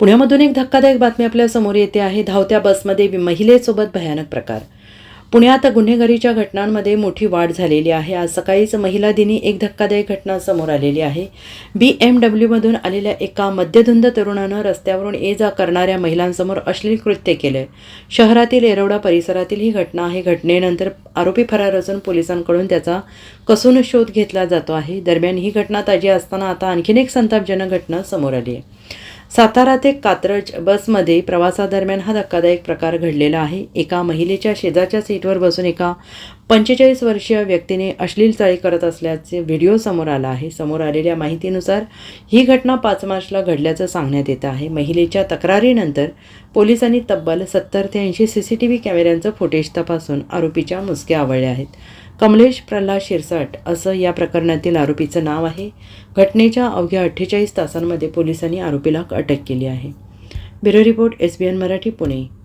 पुण्यामधून एक धक्कादायक बातमी आपल्यासमोर येते आहे. धावत्या बसमध्ये महिलेसोबत भयानक प्रकार. पुण्यात गुन्हेगारीच्या घटनांमध्ये मोठी वाढ झालेली आहे. आज सकाळीच महिला दिनी एक धक्कादायक घटना समोर आलेली आहे. बी एम डब्ल्यूमधून आलेल्या एका मध्यधुंद तरुणानं रस्त्यावरून ये जा करणाऱ्या महिलांसमोर अश्लील कृत्य केलं शहरातील येरवडा परिसरातील ही घटना आहे. घटनेनंतर आरोपी फरार असून पोलिसांकडून त्याचा कसून शोध घेतला जातो आहे. दरम्यान ही घटना ताजी असताना आता आणखीन एक संतापजनक घटना समोर आली आहे. सातारा ते कात्रज बसमध्ये प्रवासादरम्यान हा धक्कादायक प्रकार घडलेला आहे. एका महिलेच्या शेजारच्या सीटवर बसून एका पंचेचाळीस वर्षीय व्यक्तीने अश्लील चाळी करत असल्याचे व्हिडिओ समोर आला आहे. समोर आलेल्या माहितीनुसार ही घटना पाच मार्चला घडल्याचं सांगण्यात येत आहे. महिलेच्या तक्रारीनंतर पोलिसांनी तब्बल सत्तर ते ऐंशी सी सी टी व्ही कॅमेऱ्यांचं फुटेज तपासून आरोपीच्या मुसक्या आवळल्या आहेत. कमलेश प्रल्हाद शिरसाट असं या प्रकरणातील आरोपीचं नाव आहे. घटनेच्या अवघ्या अठ्ठेचाळीस तासांमध्ये पोलिसांनी आरोपीला अटक केली आहे. Bureau report S B N Marathi Pune.